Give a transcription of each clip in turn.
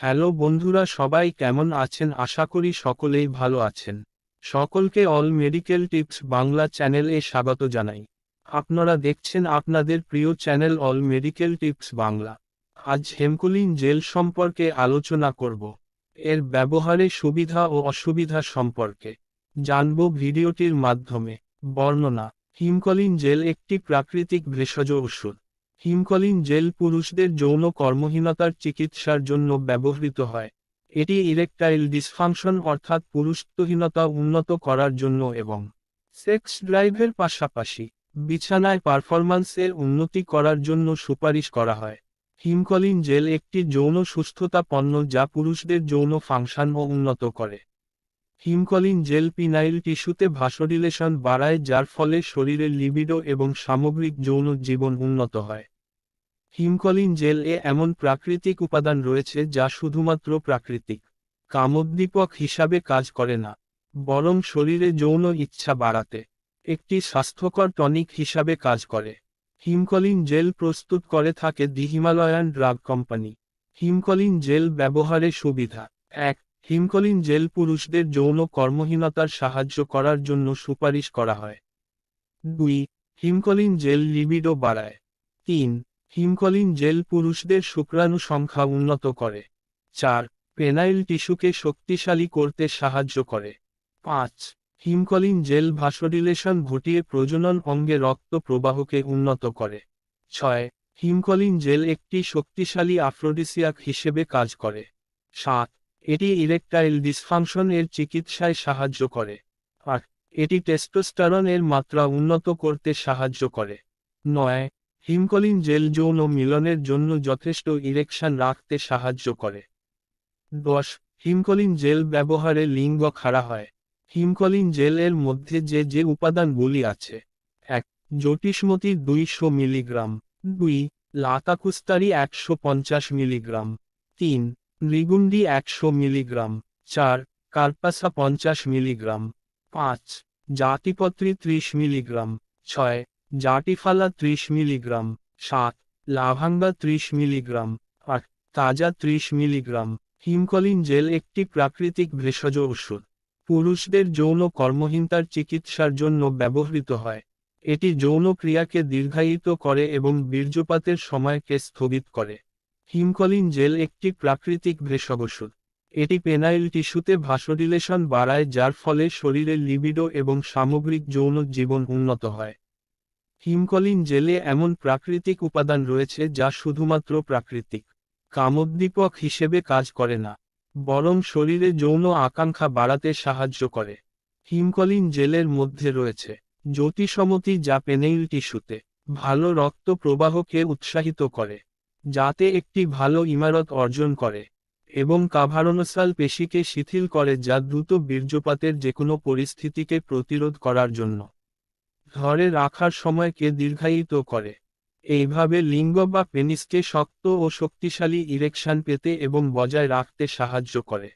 Hello বন্ধুরা সবাই কেমন আছেন? আশা করি সকলেই ভালো আছেন। সকলকে অল মেডিকেল টিপস বাংলা চ্যানেলে স্বাগত জানাই। আপনারা দেখছেন আপনাদের প্রিয় channel all medical tips Bangla. আজ হেমকুলিন জেল সম্পর্কে আলোচনা করব। এর ব্যবহারে সুবিধা ও অসুবিধা সম্পর্কে। জানব ভিডিওটির মাধ্যমে। বর্ণনা। হিমকলিন জেল একটি প্রাকৃতিক ভেষজ ওষুধ। হিমকলিন জেল পুরুষদের যৌন কর্মহীনতার চিকিৎসার জন্য ব্যবহৃত হয়। এটি ইরেকটাইল ডিসফাংশন অর্থাৎ পুরুষত্বহীনতা উন্নত করার জন্য এবং সেক্স ড্রাইভের পাশাপাশি বিছানায় পারফরম্যান্সের উন্নতি করার জন্য সুপারিশ করা হয়। হিমকলিন জেল একটি যৌন সুস্থতা পণ্য যা পুরুষদের যৌন ফাংশন ও উন্নত করে। হিমকলিন জেল পিনাইল টিস্যুতে ভাসোডিলেশন বাড়ায় যার ফলে শরীরের লিবিডো এবং সামগ্রিক যৌন জীবন উন্নত হয়। হিমকলিন জেল এ এমন প্রাকৃতিক উপাদান রয়েছে যা শুধুমাত্র প্রাকৃতিক, কামোদ্দীপক হিসাবে কাজ করে না, বরং শরীরে যৌন ইচ্ছা বাড়াতে একটি স্বাস্থ্যকর টনিক হিসাবে কাজ করে। হিমকলিন জেল প্রস্তুত করে থাকে the Himalayan drug company. Himcolin gel ব্যবহারে সুবিধা। এক হিমকলিন জেল পুরুষদের যৌন কর্মহীনতার সাহায্য করার জন্য সুপারিশ করা হয়। দুই, হিমকলিন জেল লিবিডো বাড়ায়। তিন, হিমকলিন জেল পুরুষদের শুক্রাণু সংখ্যা উন্নত করে। চার, পেনাইল টিস্যুকে শক্তিশালী করতে সাহায্য করে। পাঁচ, হিমকলিন জেল ভাসোডিলেশন ঘটিয়ে প্রজনন অঙ্গে রক্ত প্রবাহকে উন্নত করে। ছয়, হিমকলিন জেল একটি শক্তিশালী আফ্রোডিসিয়াক হিসেবে কাজ করে। সাত এটি ইরেকটাইল ডিসফাংশন এর চিকিৎসায় সাহায্য করে। আট, এটি টেস্টোস্টারন এর মাত্রা উন্নত করতে সাহায্য করে। নয়, হিমকলিন জেল যৌন মিলনের জন্য যথেষ্ট ইরেকশন রাখতে সাহায্য করে। দশ, হিমকলিন জেল ব্যবহারে লিঙ্গ খাড়া হয়। হিমকলিন জেল এর মধ্যে যে যে উপাদানগুলি আছে। এক জ্যোতিষ্মতি দুইশো মিলিগ্রাম। দুই, লাতাকুস্তারি একশো পঞ্চাশ মিলিগ্রাম। তিন রিগুন্ডি একশো মিলিগ্রাম, চার কার্পাসা পঞ্চাশ মিলিগ্রাম, পাঁচ, জাতিপত্রী ত্রিশ মিলিগ্রাম, ছয় জাটিফালা ত্রিশ মিলিগ্রাম, সাত, লাভাঙ্গা ত্রিশ মিলিগ্রাম, আট, তাজা ত্রিশ মিলিগ্রাম, হিমকলিন জেল একটি প্রাকৃতিক ভেষজ ওষুধ পুরুষদের যৌন কর্মহীনতার চিকিৎসার জন্য ব্যবহৃত হয়। এটি যৌন ক্রিয়াকে দীর্ঘায়িত করে এবং বীর্যপাতের সময়কে স্থগিত করে। হিমকলিন জেল একটি প্রাকৃতিক ওষুধ এটি পেনাইল টিস্যুতে ভাসোডিলেশন বাড়ায়, যার ফলে শরীরের লিবিডো এবং সামগ্রিক যৌন জীবন উন্নত হয়। হিমকলিন জেলে এমন প্রাকৃতিক উপাদান রয়েছে যা শুধুমাত্র প্রাকৃতিক, কামোদ্দীপক হিসেবে কাজ করে না, বরং শরীরে যৌন আকাঙ্ক্ষা বাড়াতে সাহায্য করে। হিমকলিন জেলের মধ্যে রয়েছে জ্যোতিসমতি যা পেনেইল টিস্যুতে ভালো রক্ত প্রবাহকে উৎসাহিত করে। যাতে একটি ভালো ইমারত অর্জন করে, এবং কাভারোনসাল পেশিকে শিথিল করে যা দ্রুত বীর্যপাতের যেকোনো পরিস্থিতিকে প্রতিরোধ করার জন্য। ধরে রাখার সময়কে দীর্ঘায়িত করে। এইভাবে লিঙ্গ বা পেনিসকে শক্ত ও শক্তিশালী ইরেকশন পেতে এবং বজায় রাখতে সাহায্য করে।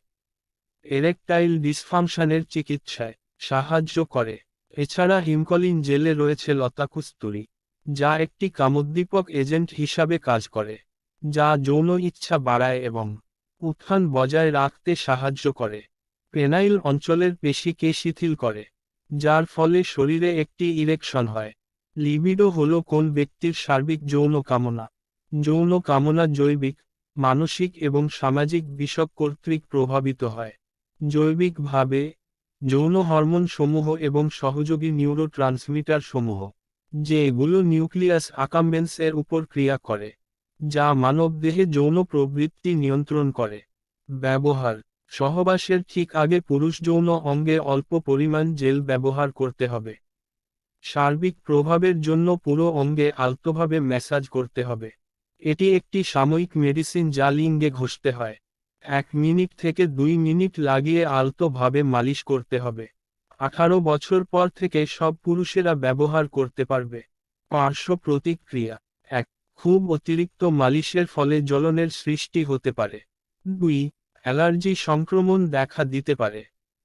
এরেকটাইল ডিসফাংশনের চিকিৎসায় সাহায্য করে। এছাড়া হিমকলিন জেলে রয়েছে লতাকুস্তুরি। যা একটি কামোদ্দীপক এজেন্ট হিসাবে কাজ করে, যা যৌন ইচ্ছা বাড়ায় এবং উত্থান বজায় রাখতে সাহায্য করে। পেনাইল অঞ্চলের পেশিকে শিথিল করে, যার ফলে শরীরে একটি ইরেকশন হয়। লিবিডো হল কোন ব্যক্তির সার্বিক যৌন কামনা। যৌন কামনা জৈবিক, মানসিক এবং সামাজিক বিষক কর্তৃক প্রভাবিত হয়। জৈবিকভাবে, যৌন হরমোন সমূহ এবং সহযোগী নিউরো ট্রান্সমিটার সমূহ যেগুলো নিউক্লিয়াস আকাম্বেন্স এর উপর ক্রিয়া করে, যা মানবদেহে যৌন প্রবৃত্তি নিয়ন্ত্রণ করে। ব্যবহার, সহবাসের ঠিক আগে পুরুষ যৌন অঙ্গে অল্প পরিমাণ জেল ব্যবহার করতে হবে। সার্বিক প্রভাবের জন্য পুরো অঙ্গে আলতোভাবে ম্যাসাজ করতে হবে। এটি একটি সাময়িক মেডিসিন যা লিঙ্গে ঘষতে হয়। এক মিনিট থেকে দুই মিনিট লাগিয়ে আলতোভাবে মালিশ করতে হবে। আঠারো বছর পর থেকে সব পুরুষেরা ব্যবহার করতে পারবে। পার্শ্ব প্রতিক্রিয়া। এক, খুব অতিরিক্ত মালিশের ফলে জ্বলনের সৃষ্টি হতে পারে। দুই, অ্যালার্জি সংক্রমণ দেখা দিতে পারে।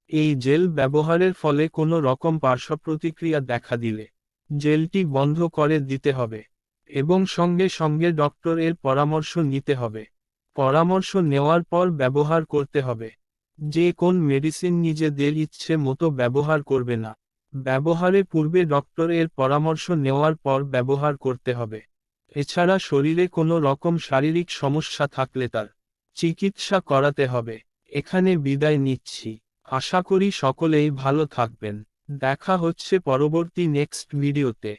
এই জেল ব্যবহারের ফলে কোনো রকম পার্শ্ব প্রতিক্রিয়া দেখা দিলে জেলটি বন্ধ করে দিতে হবে এবং সঙ্গে সঙ্গে ডক্টর এর পরামর্শ নিতে হবে। পরামর্শ নেওয়ার পর ব্যবহার করতে হবে। যে কোন মেডিসিন নিজেদের ইচ্ছে মতো ব্যবহার করবে না। ব্যবহারে পূর্বে ডক্টরের পরামর্শ নেওয়ার পর ব্যবহার করতে হবে। এছাড়া শরীরে কোনো রকম শারীরিক সমস্যা থাকলে তার চিকিৎসা করাতে হবে। এখানে বিদায় নিচ্ছি। আশা করি সকলেই ভালো থাকবেন। দেখা হচ্ছে পরবর্তী নেক্সট ভিডিওতে